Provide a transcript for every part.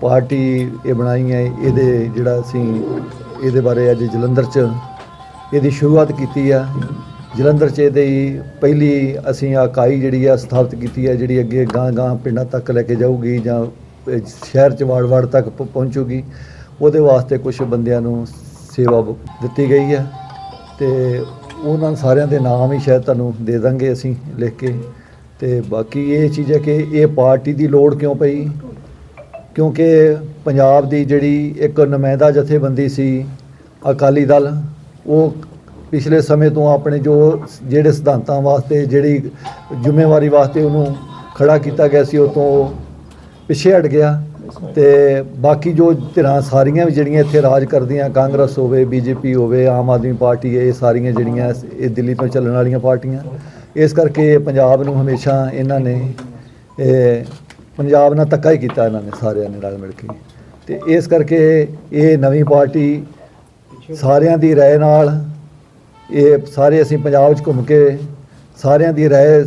Party ਇਹ ਬਣਾਈ ਹੈ, ਇਹਦੇ ਜਿਹੜਾ ਅਸੀਂ ਇਹਦੇ ਬਾਰੇ ਅੱਜ ਜਲੰਧਰ 'ਚ ਇਹਦੀ ਸ਼ੁਰੂਆਤ ਕੀਤੀ ਆ। ਜਲੰਧਰ 'ਚ ਇਹਦੀ ਪਹਿਲੀ ਅਸੀਂ ਇਕਾਈ ਜਿਹੜੀ ਆ ਸਥਾਪਿਤ ਕੀਤੀ ਹੈ ਜਿਹੜੀ ਅੱਗੇ ਗਾਂ ਗਾਂ ਪਿੰਡਾਂ ਤੱਕ ਲੈ ਕੇ ਜਾਊਗੀ ਜਾਂ ਸ਼ਹਿਰ 'ਚ ਵਾੜ-ਵਾੜ ਤੱਕ ਪਹੁੰਚੂਗੀ। ਉਹਦੇ ਵਾਸਤੇ ਕੁਝ ਬੰਦਿਆਂ ਨੂੰ ਸੇਵਾ ਦਿੱਤੀ ਗਈ ਆ। ਤੇ ਉਹਨਾਂ ਸਾਰਿਆਂ ਦੇ ਨਾਮ ਹੀ ਸ਼ਾਇਦ ਤੁਹਾਨੂੰ ਦੇ ਦਾਂਗੇ ਅਸੀਂ ਲਿਖ ਕੇ। ਤੇ ਬਾਕੀ ਇਹ ਚੀਜ਼ ਹੈ ਕਿ ਇਹ ਪਾਰਟੀ ਦੀ ਲੋੜ ਕਿਉਂ ਪਈ? ਕਿਉਂਕਿ ਪੰਜਾਬ ਦੀ ਜਿਹੜੀ ਇੱਕ ਨੁਮਾਇੰਦਾ ਜਥੇਬੰਦੀ ਸੀ ਅਕਾਲੀ ਦਲ, ਉਹ ਪਿਛਲੇ ਸਮੇਂ ਤੋਂ ਆਪਣੇ ਜੋ ਜਿਹੜੇ ਸਿਧਾਂਤਾਂ ਵਾਸਤੇ, ਜਿਹੜੀ ਜ਼ਿੰਮੇਵਾਰੀ ਵਾਸਤੇ ਉਹਨੂੰ ਖੜਾ ਕੀਤਾ ਗਿਆ ਸੀ, ਉਹ ਤੋਂ ਪਿੱਛੇ ਹਟ ਗਿਆ। ਤੇ ਬਾਕੀ ਜੋ ਧਿਰਾਂ ਸਾਰੀਆਂ ਵੀ ਜਿਹੜੀਆਂ ਇੱਥੇ ਰਾਜ ਕਰਦੀਆਂ, ਕਾਂਗਰਸ ਹੋਵੇ, ਬੀਜੇਪੀ ਹੋਵੇ, ਆਮ ਆਦਮੀ ਪਾਰਟੀ, ਇਹ ਸਾਰੀਆਂ ਜਿਹੜੀਆਂ ਇਹ ਦਿੱਲੀ ਤੋਂ ਚੱਲਣ ਵਾਲੀਆਂ ਪਾਰਟੀਆਂ। ਇਸ ਕਰਕੇ ਪੰਜਾਬ ਨੂੰ ਹਮੇਸ਼ਾ ਇਹਨਾਂ ਨੇ ਪੰਜਾਬ ਨਾਲ ਧੱਕਾ ਹੀ ਕੀਤਾ ਇਹਨਾਂ ਨੇ, ਸਾਰਿਆਂ ਨੇ ਰਲ ਮਿਲ ਕੇ। ਤੇ ਇਸ ਕਰਕੇ ਇਹ ਨਵੀਂ ਪਾਰਟੀ ਸਾਰਿਆਂ ਦੀ ਰਾਏ ਨਾਲ, ਇਹ ਸਾਰੇ ਅਸੀਂ ਪੰਜਾਬ 'ਚ ਘੁੰਮ ਕੇ, ਸਾਰਿਆਂ ਦੀ ਰਾਏ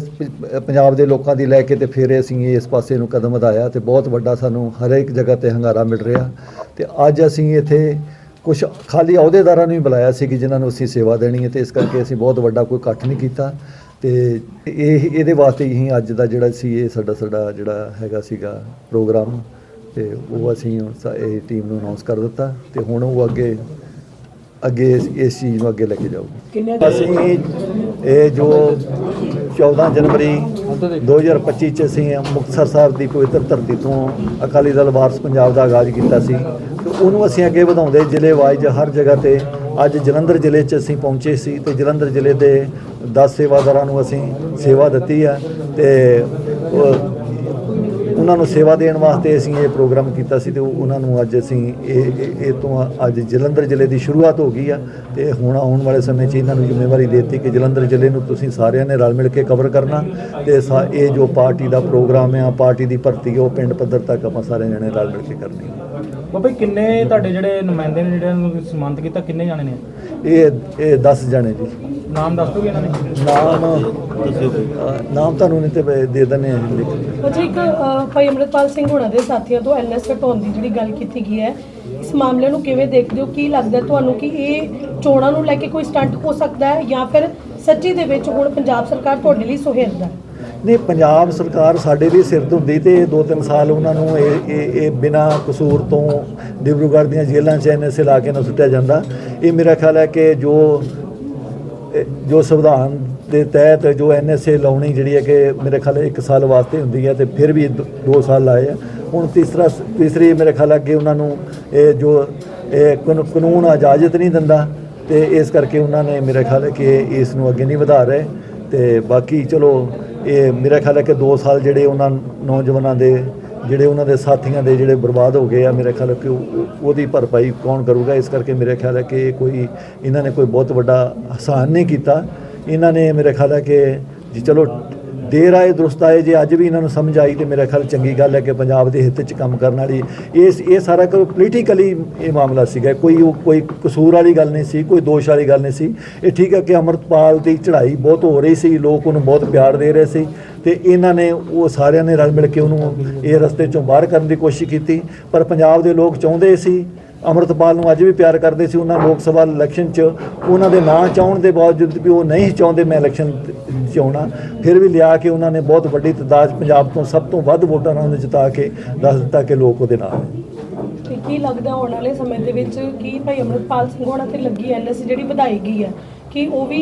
ਪੰਜਾਬ ਦੇ ਲੋਕਾਂ ਦੀ ਲੈ ਕੇ ਤੇ ਫਿਰ ਅਸੀਂ ਇਸ ਪਾਸੇ ਨੂੰ ਕਦਮ ਵਧਾਇਆ ਤੇ ਬਹੁਤ ਵੱਡਾ ਸਾਨੂੰ ਹਰੇਕ ਜਗ੍ਹਾ ਤੇ ਹੰਗਾਰਾ ਮਿਲ ਰਿਹਾ। ਤੇ ਅੱਜ ਅਸੀਂ ਇੱਥੇ ਕੁਝ ਖਾਲੀ ਅਹੁਦੇਦਾਰਾਂ ਨੂੰ ਹੀ ਬੁਲਾਇਆ ਸੀ ਕਿ ਜਿਨ੍ਹਾਂ ਨੂੰ ਅਸੀਂ ਸੇਵਾ ਦੇਣੀ ਹੈ ਤੇ ਇਸ ਕਰਕੇ ਅਸੀਂ ਬਹੁਤ ਵੱਡਾ ਕੋਈ ਇਕੱਠ ਨਹੀਂ ਕੀਤਾ। ਤੇ ਇਹ ਇਹਦੇ ਵਾਸਤੇ ਹੀ ਅੱਜ ਦਾ ਜਿਹੜਾ ਸੀ ਇਹ ਸਾਡਾ ਸਾਡਾ ਜਿਹੜਾ ਹੈਗਾ ਸੀਗਾ ਪ੍ਰੋਗਰਾਮ ਤੇ ਉਹ ਅਸੀਂ ਇਹ ਟੀਮ ਨੂੰ ਅਨਾਉਂਸ ਕਰ ਦਿੱਤਾ ਤੇ ਹੁਣ ਉਹ ਅੱਗੇ ਅੱਗੇ ਇਸ ਚੀਜ਼ ਨੂੰ ਅੱਗੇ ਲੈ ਕੇ ਜਾਊਗੀ ਅਸੀਂ ਇਹ ਜੋ 14 ਜਨਵਰੀ 2025 ਚ ਅਸੀਂ ਮੁਕਤਸਰ ਸਾਹਿਬ ਦੀ ਪਵਿੱਤਰ ਧਰਤੀ ਤੋਂ ਅਕਾਲੀ ਦਲ ਵਾਰਸ ਪੰਜਾਬ ਦਾ ਆਗਾਜ਼ ਕੀਤਾ ਸੀ। ਤੇ ਉਹਨੂੰ ਅਸੀਂ ਅੱਗੇ ਵਧਾਉਂਦੇ ਜ਼ਿਲ੍ਹੇ ਵਾਈਜ਼ ਹਰ ਜਗ੍ਹਾ ਤੇ ਅੱਜ ਜਲੰਧਰ ਜ਼ਿਲ੍ਹੇ 'ਚ ਅਸੀਂ ਪਹੁੰਚੇ ਸੀ ਤੇ ਜਲੰਧਰ ਜ਼ਿਲ੍ਹੇ ਦੇ 10 ਸੇਵਾਦਾਰਾਂ ਨੂੰ ਅਸੀਂ ਸੇਵਾ ਦਿੱਤੀ ਆ ਤੇ ਉਹਨਾਂ ਨੂੰ ਸੇਵਾ ਦੇਣ ਵਾਸਤੇ ਅਸੀਂ ਇਹ ਪ੍ਰੋਗਰਾਮ ਕੀਤਾ ਸੀ ਤੇ ਉਹਨਾਂ ਨੂੰ ਅੱਜ ਅਸੀਂ ਇਹ ਇਹ- ਤੋਂ ਅੱਜ ਜਲੰਧਰ ਜ਼ਿਲ੍ਹੇ ਦੀ ਸ਼ੁਰੂਆਤ ਹੋ ਗਈ ਆ ਤੇ ਹੁਣ ਆਉਣ ਵਾਲੇ ਸਮੇਂ 'ਚ ਇਹਨਾਂ ਨੂੰ ਜ਼ਿੰਮੇਵਾਰੀ ਦੇ ਦਿੱਤੀ ਕਿ ਜਲੰਧਰ ਜ਼ਿਲ੍ਹੇ ਨੂੰ ਤੁਸੀਂ ਸਾਰਿਆਂ ਨੇ ਰਲ ਮਿਲ ਕੇ ਕਵਰ ਕਰਨਾ ਤੇ ਸਾ- ਇਹ ਜੋ ਪਾਰਟੀ ਦਾ ਪ੍ਰੋਗਰਾਮ ਆ, ਪਾਰਟੀ ਦੀ ਭਰਤੀ ਹੈ ਉਹ ਪਿੰਡ ਪੱਧਰ ਤੱਕ ਆਪਾਂ ਸਾਰੇ ਜਣੇ ਰਲ ਮਿਲ ਕੇ ਕਰਨੀ ਹੈ ਬਾਬਾ ਜੀ, ਕਿੰਨੇ ਤੁਹਾਡੇ ਜਿਹੜੇ ਨੁਮਾਇੰਦੇ ਨੇ ਜਿਹੜੇ ਨੂੰ ਸਨਮਾਨਿਤ ਕੀਤਾ? ਕਿੰਨੇ ਜਾਣੇ ਨੇ? ਇਹ ਇਹ 10 ਜਣੇ ਜੀ। ਨਾਮ ਦੱਸ ਦੋਗੇ ਇਹਨਾਂ ਦੇ। ਨਾਮ ਅ, ਨਾਮ ਤੁਹਾਨੂੰ ਨਹੀਂ ਤੇ ਦੇ ਦਿੰਦੇ ਹਾਂ ਲਿਖ। ਅੱਛਾ ਇੱਕ ਭਾਈ ਅਮਰਿਤਪਾਲ ਸਿੰਘ ਹੋਣਾ ਦੇ ਸਾਥੀਆਂ ਤੋਂ ਐਨਐਸ ਹਟਾਉਣ ਦੀ ਜਿਹੜੀ ਗੱਲ ਕੀਤੀ ਗਈ ਹੈ ਇਸ ਮਾਮਲੇ ਨੂੰ ਕਿਵੇਂ ਦੇਖਦੇ ਹੋ? ਕੀ ਲੱਗਦਾ ਤੁਹਾਨੂੰ ਕਿ ਇਹ ਚੋਣਾਂ ਨੂੰ ਲੈ ਕੇ ਕੋਈ ਸਟੰਟ ਹੋ ਸਕਦਾ ਹੈ ਜਾਂ ਫਿਰ ਸੱਚੀ ਦੇ ਵਿੱਚ ਹੁਣ ਪੰਜਾਬ ਸਰਕਾਰ ਤੁਹਾਡੇ ਲਈ ਸੁਹਿਰਦ ਹੈ? ਨਹੀਂ, ਪੰਜਾਬ ਸਰਕਾਰ ਸਾਡੇ ਵੀ ਸਿਰ ਧੁੰਦੀ ਤੇ ਦੋ ਤਿੰਨ ਸਾਲ ਉਹਨਾਂ ਨੂੰ ਇਹ ਇਹ ਇਹ ਬਿਨਾ ਕਸੂਰ ਤੋਂ ਡਿਬਰੂਗੜ੍ਹ ਦੀਆਂ ਜੇਲ੍ਹਾਂ 'ਚ ਐਨਐਸਏ ਲਾ ਕੇ ਨਾ ਸੁੱਟਿਆ ਜਾਂਦਾ। ਇਹ ਮੇਰਾ ਖਿਆਲ ਹੈ ਕਿ ਜੋ ਜੋ ਸੰਵਿਧਾਨ ਦੇ ਤਹਿਤ ਜੋ ਐਨਐਸਏ ਲਾਉਣੀ ਜਿਹੜੀ ਹੈ ਕਿ ਮੇਰੇ ਖਿਆਲ 1 ਸਾਲ ਵਾਸਤੇ ਹੁੰਦੀ ਹੈ ਤੇ ਫਿਰ ਵੀ 2 ਸਾਲ ਲਾਏ ਆ। ਹੁਣ ਤੀਸਰਾ ਤੀਸਰੀ ਮੇਰੇ ਖਿਆਲ ਹੈ ਕਿ ਉਹਨਾਂ ਨੂੰ ਇਹ ਜੋ, ਇਹ ਕਾਨੂ- ਕਾਨੂੰਨ ਇਜਾਜ਼ਤ ਨਹੀਂ ਦਿੰਦਾ ਤੇ ਇਸ ਕਰਕੇ ਉਹਨਾਂ ਨੇ ਮੇਰੇ ਖਿਆਲ ਹੈ ਕਿ ਇਸ ਨੂੰ ਅੱਗੇ ਨਹੀਂ ਵਧਾ ਰਹੇ। ਤੇ ਬਾਕੀ ਚਲੋ ਇਹ ਮੇਰਾ ਖਿਆਲ ਹੈ ਕਿ 2 ਸਾਲ ਜਿਹੜੇ ਉਹਨਾਂ ਨੌਜਵਾਨਾਂ ਦੇ, ਜਿਹੜੇ ਉਹਨਾਂ ਦੇ ਸਾਥੀਆਂ ਦੇ ਜਿਹੜੇ ਬਰਬਾਦ ਹੋ ਗਏ ਆ, ਮੇਰੇ ਖਿਆਲ ਕਿ ਉਹ- ਉਹਦੀ ਭਰਪਾਈ ਕੌਣ ਕਰੂਗਾ? ਇਸ ਕਰਕੇ ਮੇਰੇ ਖਿਆਲ ਹੈ ਕਿ ਕੋਈ, ਇਹਨਾਂ ਨੇ ਕੋਈ ਬਹੁਤ ਵੱਡਾ ਹਸਾਨ ਨਹੀਂ ਕੀਤਾ। ਇਹਨਾਂ ਨੇ ਮੇਰੇ ਖਿਆਲ ਹੈ ਕਿ ਜੀ ਚਲੋ ਦੇਰ ਆਏ ਦਰੁਸਤ ਆਏ, ਜੇ ਅੱਜ ਵੀ ਇਹਨਾਂ ਨੂੰ ਸਮਝ ਆਈ ਤੇ ਮੇਰਾ ਖਿਆਲ ਚੰਗੀ ਗੱਲ ਹੈ ਕਿ ਪੰਜਾਬ ਦੇ ਹਿੱਤ 'ਚ ਕੰਮ ਕਰਨ ਵਾਲੀ ਇਸ, ਇਹ ਸਾਰਾ ਕੋਈ ਪੋਲੀਟੀਕਲੀ ਇਹ ਮਾਮਲਾ ਸੀਗਾ। ਕੋਈ ਉਹ, ਕੋਈ ਕਸੂਰ ਵਾਲੀ ਗੱਲ ਨਹੀਂ ਸੀ, ਕੋਈ ਦੋਸ਼ ਵਾਲੀ ਗੱਲ ਨਹੀਂ ਸੀ। ਇਹ ਠੀਕ ਹੈ ਕਿ ਅਮਰਤਪਾਲ ਦੀ ਚੜ੍ਹਾਈ ਬਹੁਤ ਹੋ ਰਹੀ ਸੀ, ਲੋਕ ਉਹਨੂੰ ਬਹੁਤ ਪਿਆਰ ਦੇ ਰਹੇ ਸੀ ਤੇ ਇਹਨਾਂ ਨੇ ਉਹ ਸਾਰਿਆਂ ਨੇ ਰਲ ਮਿਲ ਕੇ ਉਹਨੂੰ ਇਹ ਰਸਤੇ ਚੋਂ ਬਾਹਰ ਕਰਨ ਦੀ ਕੋਸ਼ਿਸ਼ ਕੀਤੀ। ਪਰ ਪੰਜਾਬ ਦੇ ਲੋਕ ਚਾਹੁੰਦੇ ਸੀ ਅਮਰਤਪਾਲ ਨੂੰ ਅੱਜ ਵੀ ਪਿਆਰ ਕਰਦੇ ਸੀ ਉਹਨਾਂ ਲੋਕ ਸਭਾ ਇਲੈਕਸ਼ਨ 'ਚ। ਉਹਨਾਂ ਦੇ ਨਾਂ ਚਾਹਣ ਦੇ ਬਾਵਜੂਦ ਵੀ ਉਹ ਨਹੀਂ ਚਾਹੁੰਦੇ ਮੈਂ ਇਲੈਕਸ਼ਨ 'ਚ ਆਉਣਾ। ਫਿਰ ਵੀ ਲਿਆ ਕੇ ਉਹਨਾਂ ਨੇ ਬਹੁਤ ਵੱਡੀ ਤਦਾਦ ਪੰਜਾਬ ਤੋਂ ਸਭ ਤੋਂ ਵੱਧ ਵੋਟਾਂ ਨਾਲ ਉਹਨੂੰ ਜਿਤਾ ਕੇ ਦੱਸ ਦਿੱਤਾ ਕਿ ਲੋਕ ਉਹਦੇ ਨਾਲ ਕੀ ਲੱਗਦਾ ਆਉਣ ਵਾਲੇ ਸਮੇਂ ਦੇ ਵਿੱਚ ਕੀ ਭਾਈ ਅਮਰਿਤਪਾਲ ਸਿੰਘ ਹੋਣਾ ਤੇ ਲੱਗੀ ਐਨਐਸ ਜਿਹੜੀ ਵਧਾਈ ਹੈ? ਕਿ ਉਹ ਵੀ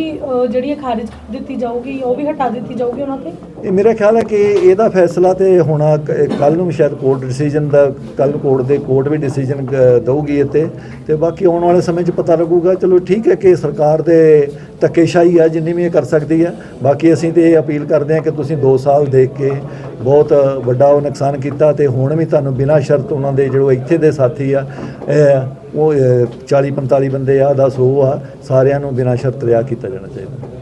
ਜਿਹੜੀ ਖਾਰਿਜ ਕਰ ਦਿੱਤੀ ਜਾਊਗੀ, ਉਹ ਵੀ ਹਟਾ ਦਿੱਤੀ ਜਾਊਗੀ ਉਹਨਾਂ ਤੇ? ਇਹ ਮੇਰਾ ਖਿਆਲ ਹੈ ਕਿ ਇਹਦਾ ਫੈਸਲਾ ਤੇ ਹੋਣਾ ਕੱਲ ਨੂੰ ਸ਼ਾਇਦ ਕੋਰਟ ਡਿਸੀਜਨ ਦਾ ਕੱਲ ਕੋਰਟ ਦੇ ਕੋਰਟ ਵੀ ਡਿਸੀਜਨ ਦਊਗੀ ਇੱਥੇ ਤੇ ਬਾਕੀ ਆਉਣ ਵਾਲੇ ਸਮੇਂ 'ਚ ਪਤਾ ਲੱਗੂਗਾ। ਚਲੋ ਠੀਕ ਹੈ ਕਿ ਸਰਕਾਰ ਦੇ ਧੱਕੇਸ਼ਾਹੀ ਆ, ਜਿੰਨੀ ਵੀ ਇਹ ਕਰ ਸਕਦੀ ਆ। ਬਾਕੀ ਅਸੀਂ ਤੇ ਇਹ ਅਪੀਲ ਕਰਦੇ ਹਾਂ ਕਿ ਤੁਸੀਂ 2 ਸਾਲ ਦੇਖ ਕੇ ਬਹੁਤ ਵੱਡਾ ਉਹ ਨੁਕਸਾਨ ਕੀਤਾ ਤੇ ਹੁਣ ਵੀ ਤੁਹਾਨੂੰ ਬਿਨਾਂ ਸ਼ਰਤ ਉਹਨਾਂ ਦੇ ਜਿਹੜੇ ਇੱਥੇ ਦੇ ਸਾਥੀ ਆ ਉਹ 40 45 ਬੰਦੇ ਆ 10 ਉਹ ਆ, ਸਾਰਿਆਂ ਨੂੰ ਬਿਨਾਂ ਸ਼ਰਤ ਰਿਹਾ ਕੀਤਾ ਜਾਣਾ ਚਾਹੀਦਾ।